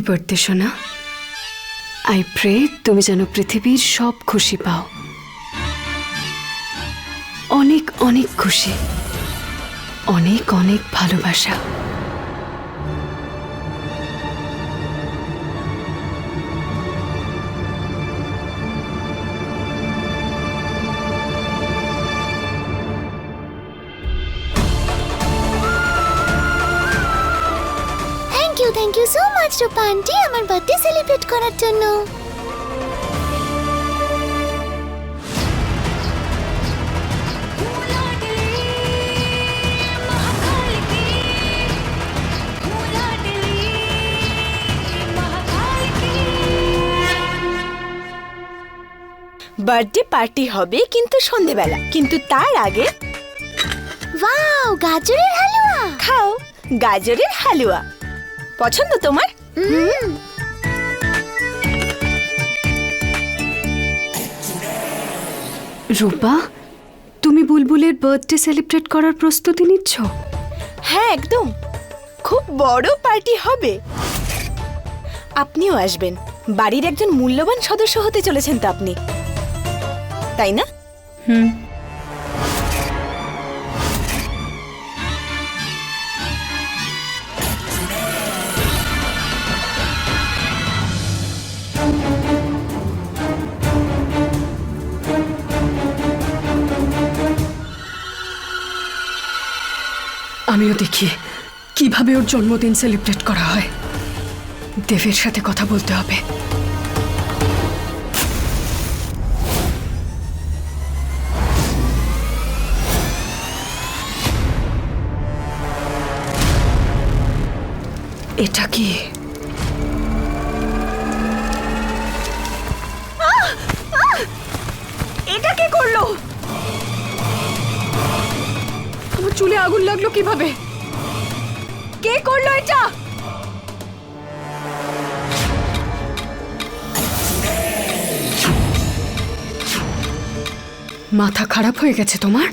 Happy birthday সোনা। I pray তুমি যেন পৃথিবীর সব খুশি পাও। অনেক অনেক খুশি। অনেক অনেক ভালোবাসা। Thank you so much Rupa aunty আমার বার্থডে সেলিব্রেট করার জন্য। বার্থডে পার্টি হবে কিন্তু সন্ধেবেলা। কিন্তু তার আগে ওয়াও গাজরের হালুয়া। খাও গাজরের হালুয়া। পছন্দ তোমার? রূপা তুমি বুলবুলের বার্থডে সেলিব্রেট করার প্রস্তুতি নিচ্ছ? হ্যাঁ একদম। খুব বড় পার্টি হবে। আপনিও আসবেন। বাড়ির একজন মূল্যবান সদস্য হতে চলেছেন তো আপনি। তাই না? হুম। আমিও দেখি কীভাবে ওর জন্মদিন সেলিব্রেট করা হয়। দেবের সাথে কথা বলতে হবে। এটা কি? চুলে আগুন লাগল কীভাবে? কে করল এটা? মাথা খারাপ হয়ে গেছে তোমার?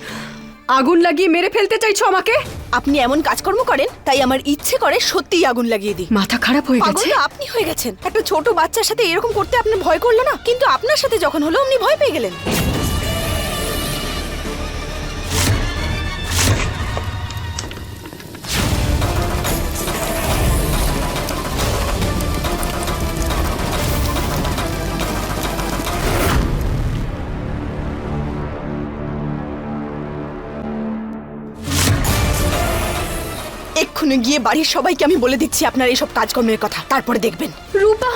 আগুন লাগিয়ে মেরে ফেলতে চাইছো আমাকে? আপনি এমন কাজকর্ম করেন তাই আমার ইচ্ছে করে সত্যিই আগুন লাগিয়ে দিই। মাথা খারাপ হয়ে গেছে? আপনি হয়ে গেছেন। একটা ছোট বাচ্চার সাথে এরকম করতে আপনার ভয় করল না? কিন্তু আপনার সাথে যখন হলো আপনি ভয় পেয়ে গেলেন। এক্ষুনি গিয়ে বাড়ির সবাইকে আমি বলে দিচ্ছি আপনার এইসব কাজকর্মের কথা। তারপরে দেখবেন। রূপা!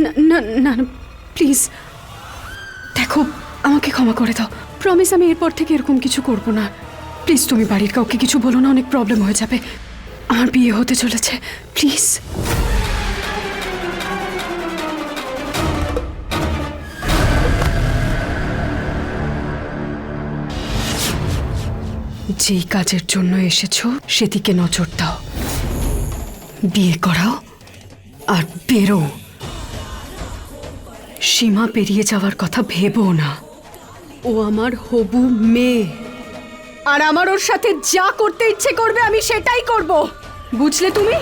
না না না প্লিজ। দেখো, আমাকে ক্ষমা করে দাও। প্রমিস আমি এরপর থেকে এরকম কিছু করব না। প্লিজ তুমি বাড়ির কাউকে কিছু বলো না, অনেক প্রবলেম হয়ে যাবে। আমার বিয়ে হতে চলেছে। প্লিজ যেই কাজের জন্য এসেছ, সেদিকে নজর দাও। বিয়ে করাও আর বেরো। সীমা পেরিয়ে যাওয়ার কথা ভেবো না। ও আমার হবু মেয়ে। আর আমার ওর সাথে যা করতে ইচ্ছে করবে, আমি সেটাই করব। বুঝলে তুমি?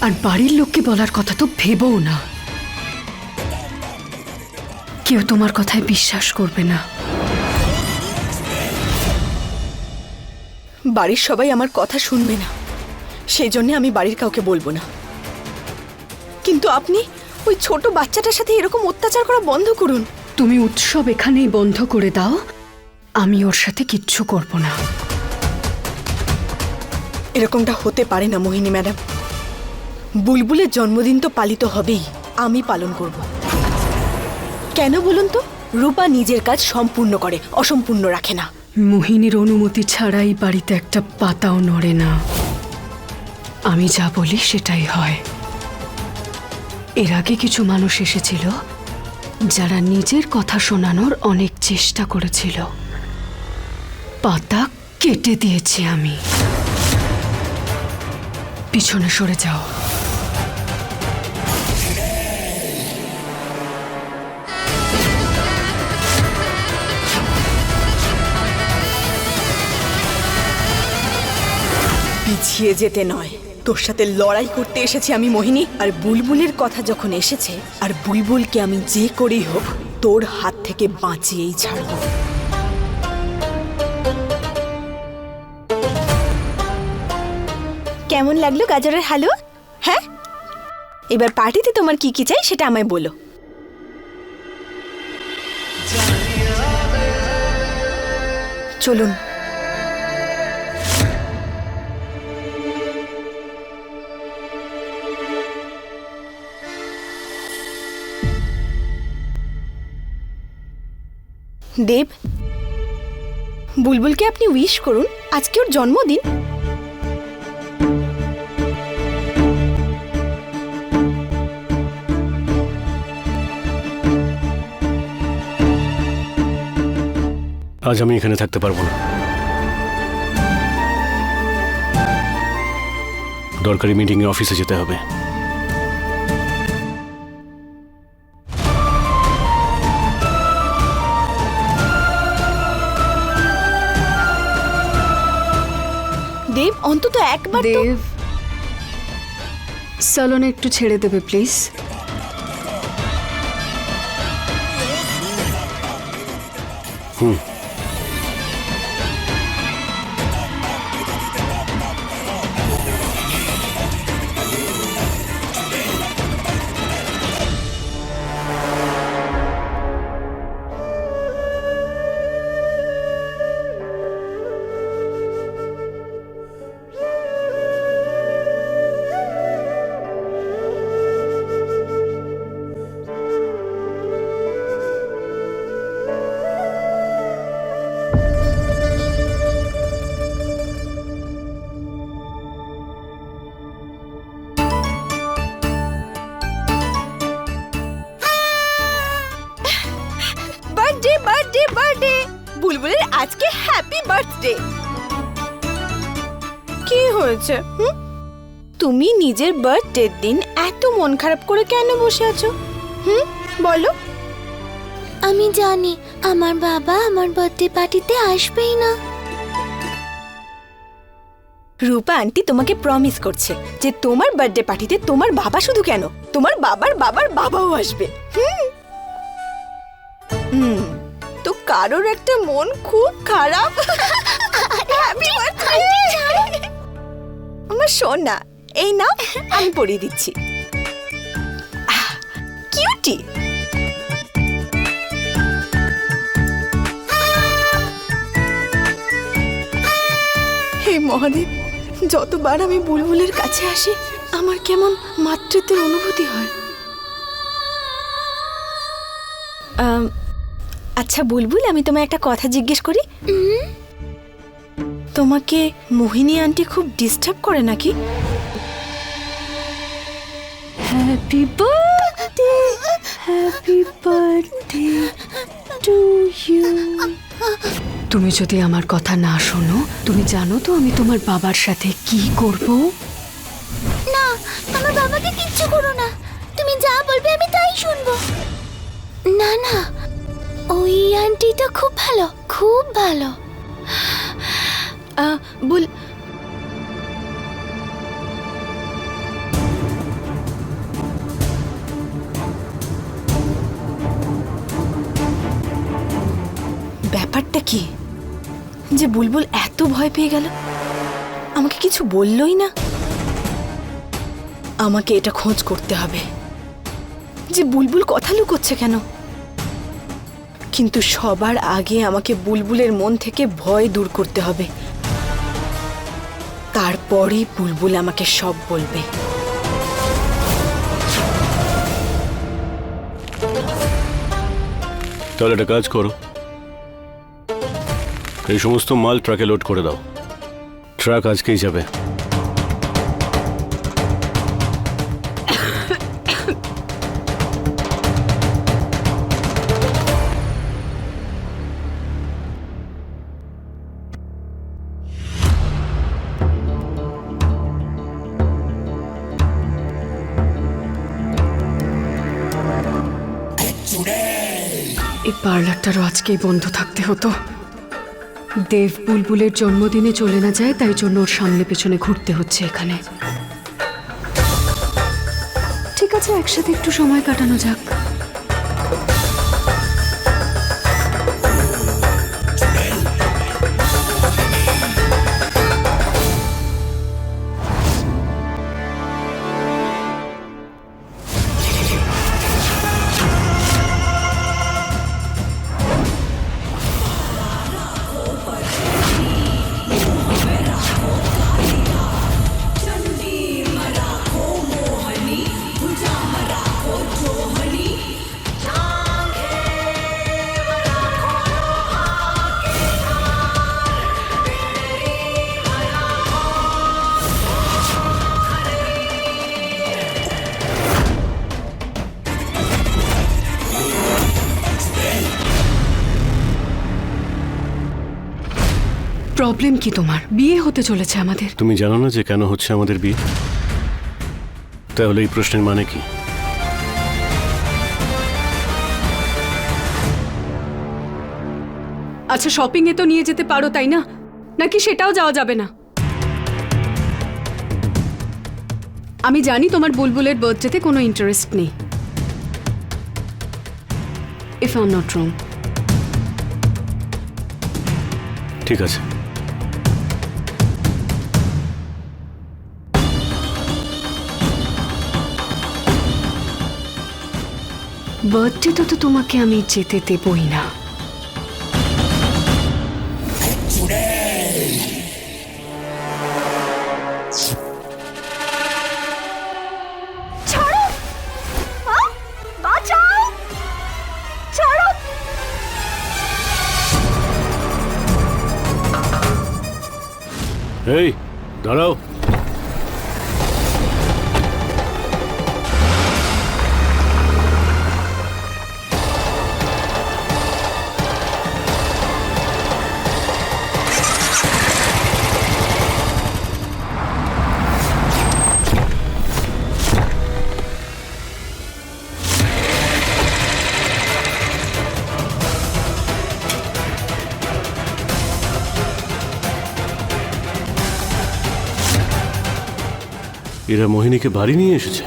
আর বাড়ির লোককে বলার কথা তো ভেবো না। কেউ তোমার কথায় বিশ্বাস করবে না। বাড়ির সবাই আমার কথা শুনবে না। সেই জন্য আমি বাড়ির কাউকে বলব না। কিন্তু আপনি ওই ছোট বাচ্চাটার সাথে এরকম অত্যাচার করা বন্ধ করুন। তুমি উৎসব এখানেই বন্ধ করে দাও। আমি ওর সাথে কিচ্ছু করব না। এরকমটা হতে পারে না মোহিনী ম্যাডাম। বুলবুলের জন্মদিন তো পালিত হবেই আমি পালন করব। কেন বলুন তো? রূপা নিজের কাজ সম্পূর্ণ করে অসম্পূর্ণ রাখে না। মোহিনীর অনুমতি ছাড়াই বাড়িতে একটা পাতাও নড়ে না। আমি যা বলি সেটাই হয়। এর আগে কিছু মানুষ এসেছিল, যারা নিজের কথা শোনানোর অনেক চেষ্টা করেছিল। পাতা কেটে দিয়েছি আমি। পিছনে সরে যাও। পিছিয়ে যেতে নয়। তোর সাথে লড়াই করতে এসেছি আমি মোহিনী। আর বুলবুলের কথা যখন এসেছে আর বুলবুলকে আমি যে করেই হোক তোর হাত থেকে বাঁচিয়েই ছাড়বো। কেমন লাগল গাজরের হালুয়া? হ্যাঁ? এবার পার্টিতে তোমার কি কি চাই সেটা আমায় বলো। চলুন দেব, বুলবুলকে আপনি উইশ করুন, আজকে ওর জন্মদিন। আজ আমি এখানে থাকতে পারব না। দরকারি মিটিংয়ে অফিসে যেতে হবে। একবার তো- দেব। স্যালনে একটু ছেড়ে দেবে প্লিজ। হুম। কি হয়েছে হুম? তুমি নিজের বার্থডের দিন এত মন খারাপ করে কেন বসে আছো হুম? বলো। আমি জানি আমার বাবা আমার বার্থডে পার্টিতে আসবেই না। রূপা আন্টি তোমাকে প্রমিস করছে যে তোমার বার্থডে পার্টিতে তোমার বাবা শুধু কেন? তোমার বাবার বাবার বাবাও আসবে হুম? হুম তো কারোর একটা মন খুব খারাপ। Happy birthday! আমার সোনা এই না আমি পরিয়ে দিচ্ছি। কিউটি। হে মহাদেব যতবার আমি বুলবুলের কাছে আসি আমার কেমন মাতৃত্বের অনুভূতি হয়। আচ্ছা বুলবুল আমি তোমায় একটা কথা জিজ্ঞেস করি? তোমাকে মোহিনী আন্টি খুব ডিস্টার্ব করে নাকি? Happy birthday happy birthday to you তুমি যদি আমার কথা না শোনো তুমি জানো তো আমি তোমার বাবার সাথে কি করব? না আমার বাবাকে কিচ্ছু করো না। তুমি যা বলবে আমি তাই শুনব। না না ওই আন্টিটা খুব ভালো খুব ভালো। বুল। ব্যাপারটা কি? যে বুলবুল এত ভয় পেয়ে গেল? আমাকে কিছু বললই না? আমাকে এটা খোঁজ করতে হবে। যে বুলবুল কথা লুকোচ্ছে কেন? কিন্তু সবার আগে আমাকে বুলবুলের মন থেকে ভয় দূর করতে হবে। তারপরেই বুলবুল আমাকে সব বলবে। তাহলে একটা কাজ করো। এই সমস্ত মাল ট্রাকে লোড করে দাও। ট্রাক আজকেই যাবে। পার্লারটারও আজকেই বন্ধ থাকতে হতো। দেব বুলবুলের জন্মদিনে চলে না যায়, তাই জন্য ওর সামনে পেছনে ঘুরতে হচ্ছে এখানে। ঠিক আছে, একসাথে একটু সময় কাটানো যাক। প্রবলেম কি তোমার? বিয়ে হতে চলেছে আমাদের। তুমি জানো না যে কেন হচ্ছে আমাদের বিয়ে? তাহলে এই প্রশ্নের মানে কি? আচ্ছা শপিং এ তো নিয়ে যেতে পারো তাই না? নাকি সেটাও যাওয়া যাবে না? আমি জানি তোমার বুলবুলের বার্থডেতে কোনো ইন্টারেস্ট নেই। If I am not wrong ঠিক আছে। বার্থডেটা তো তোমাকে আমি যেতে দেবই না। এই দাঁড়াও। এরা মোহিনীকে বাড়ি নিয়ে এসেছে।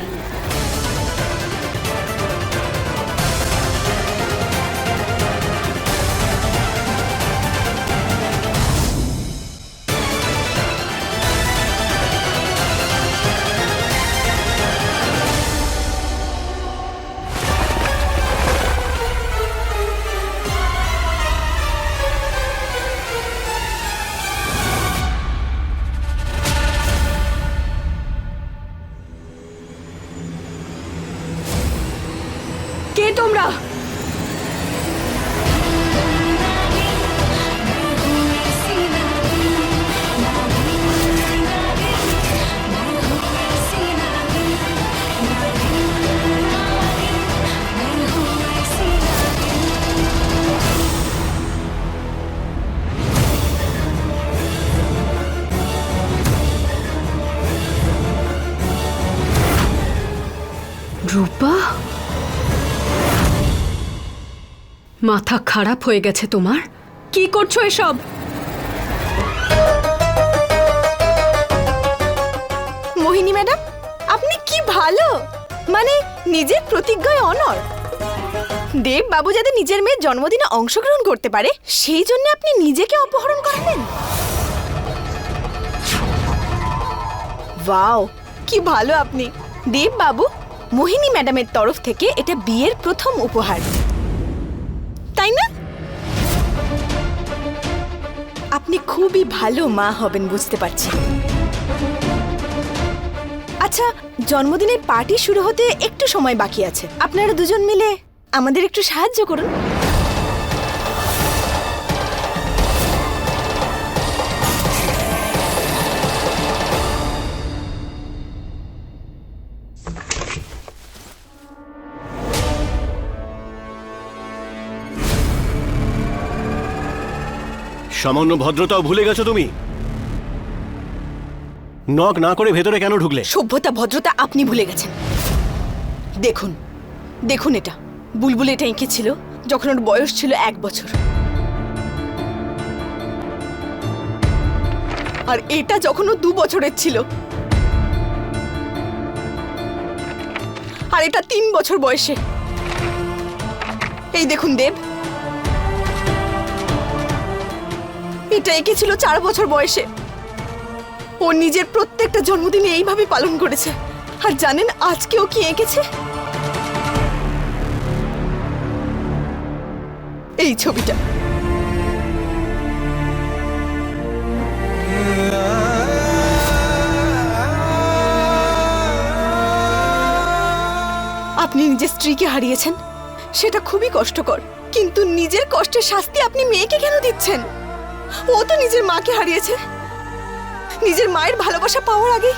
রূপা? মাথা খারাপ হয়ে গেছে তোমার? কি করছ এসব? মোহিনী ম্যাডাম, আপনি কি ভালো? মানে নিজের প্রতিজ্ঞায় অনর দেব বাবু যাতে নিজের মেয়ের জন্মদিনে অংশগ্রহণ করতে পারে, সেই জন্য আপনি নিজেকে অপহরণ করালেন। ওয়াও, কি ভালো আপনি। দেব বাবু মোহিনী ম্যাডামের তরফ থেকে এটা বিয়ের প্রথম উপহার। তাই না? আপনি খুবই ভালো মা হবেন, বুঝতে পারছি। আচ্ছা জন্মদিনের পার্টি শুরু হতে একটু সময় বাকি আছে। আপনারা দুজন মিলে আমাদের একটু সাহায্য করুন। সামান্য ভদ্রতাও ভুলে গেছো তুমি? নক না করে ভেতরে কেন ঢুকলে? সভ্যতা, ভদ্রতা আপনি ভুলে গেছেন। দেখুন দেখুন এটা। বুলবুল এটা এঁকেছিল যখন ওর বয়স ছিল এক বছর। আর এটা যখন ও দু বছরের ছিল। আর এটা তিন বছর বয়সে। এই দেখুন দেব এটা এঁকেছিল চার বছর বয়সে। ও নিজের প্রত্যেকটা জন্মদিনে এইভাবে পালন করেছে। আর জানেন আজকেও কি এঁকেছে? এই ছবিটা। আপনি নিজের স্ত্রীকে হারিয়েছেন। সেটা খুবই কষ্টকর। কিন্তু নিজের কষ্টের শাস্তি আপনি মেয়েকে কেন দিচ্ছেন? ও তো নিজের মাকে হারিয়েছে। নিজের মায়ের ভালোবাসা পাওয়ার আগে।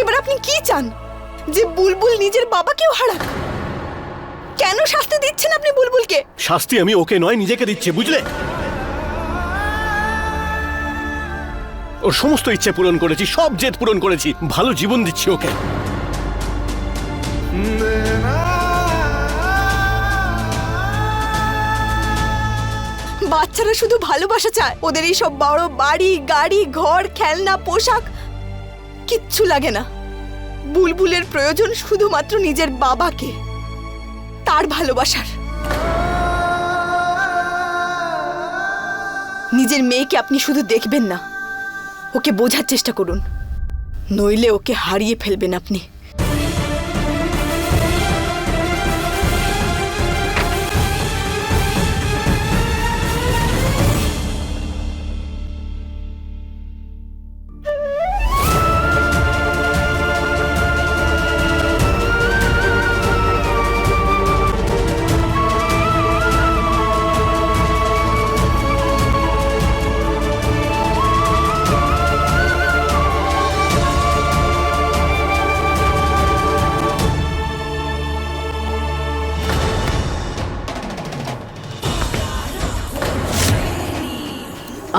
এবার আপনি কি চান? যে বুলবুল নিজের বাবাকেও হারাক? কেন শাস্তি দিচ্ছেন আপনি বুলবুলকে? শাস্তি আমি ওকে নয় নিজেকে দিচ্ছে বুঝলে? ওর সমস্ত ইচ্ছে পূরণ করেছি সব জেদ পূরণ করেছি। ভালো জীবন দিচ্ছি ওকে। বাচ্চারা শুধু ভালোবাসা চায়। ওদের এই সব বড় বাড়ি, গাড়ি, ঘর, খেলনা, পোশাক কিচ্ছু লাগে না। বুলবুলের প্রয়োজন শুধুমাত্র নিজের বাবাকে, তার ভালোবাসার। নিজের মেয়েকে আপনি শুধু দেখবেন না, ওকে বোঝার চেষ্টা করুন, নইলে ওকে হারিয়ে ফেলবেন আপনি।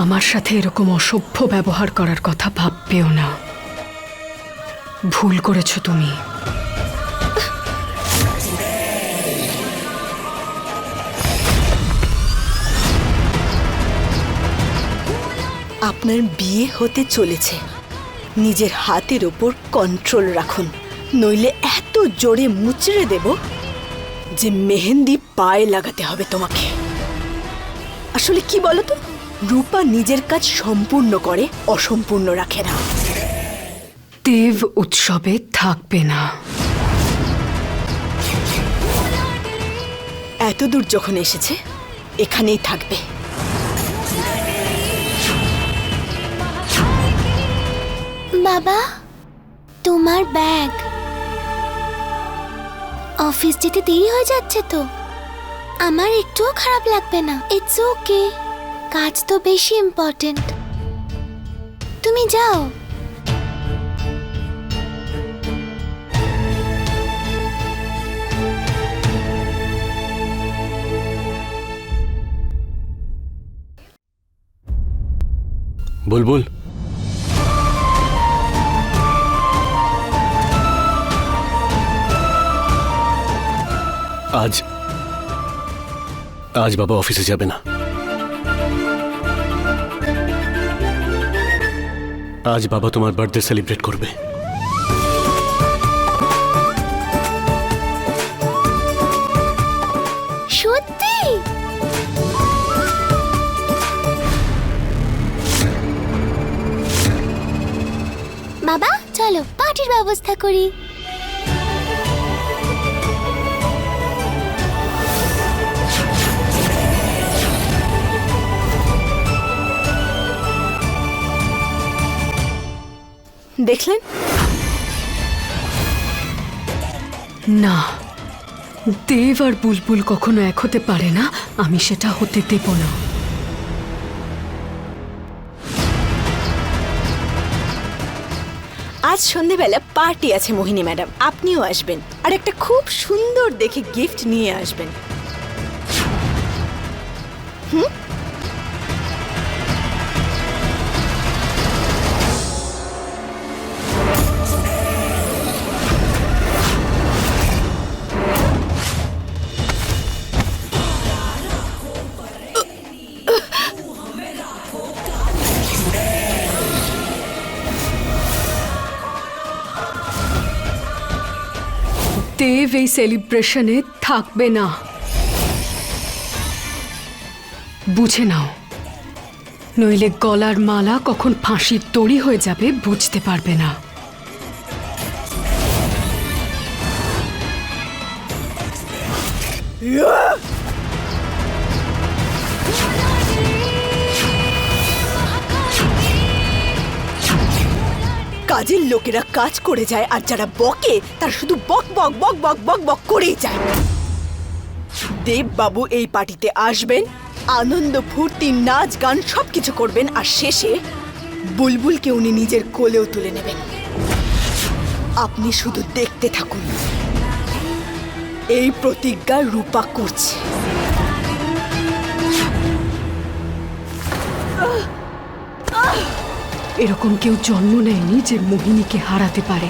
আমার সাথে এরকম অসভ্য ব্যবহার করার কথা ভাববেও না। ভুল করেছ তুমি। আপনার বিয়ে হতে চলেছে। নিজের হাতের ওপর কন্ট্রোল রাখুন। নইলে এত জোরে মুচড়ে দেব যে মেহেন্দি পায়ে লাগাতে হবে তোমাকে। আসলে কি বলতো রূপা নিজের কাজ সম্পূর্ণ করে অসম্পূর্ণ রাখে না। দেব উৎসবে থাকবে না। এত দূর যখন এসেছে এখানেই থাকবে। বাবা তোমার ব্যাগ। অফিস যেতে দেরি হয়ে যাচ্ছে তো। আমার একটুও খারাপ লাগবে না। ইটস ওকে কাজ তো বেশি ইম্পর্টেন্ট তুমি যাও। বুলবুল। আজ আজ বাবা অফিসে যাবে না। আজ বাবা তোমার বার্থডে সেলিব্রেট করবে। সত্যি? বাবা চলো পার্টির ব্যবস্থা করি। দেখলেন? না, দেব আর বুলবুল কখনো এক হতে পারে না, আমি সেটা হতে দেব না। আজ সন্ধেবেলা পার্টি আছে মোহিনী ম্যাডাম, আপনিও আসবেন, আর একটা খুব সুন্দর দেখে গিফট নিয়ে আসবেন। হুম? দেব এই সেলিব্রেশনে থাকবে না। বুঝে নাও, নইলে গলার মালা কখন ফাঁসির তড়ি হয়ে যাবে বুঝতে পারবে না। কাজের লোকেরা কাজ করে যায় আর যারা বকে, তার শুধু বক বক বক বক বক বক করেই যায়। দেব বাবু এই পার্টিতে আসবেন, আনন্দ, ফুর্তি, নাচ, গান সব কিছু করবেন আর শেষে বুলবুলকে উনি নিজের কোলেও তুলে নেবেন। আপনি শুধু দেখতে থাকুন। এই প্রতিজ্ঞা রূপা করছে। এরকম কেউ জন্ম নেয়নি যে মোহিনীকে হারাতে পারে।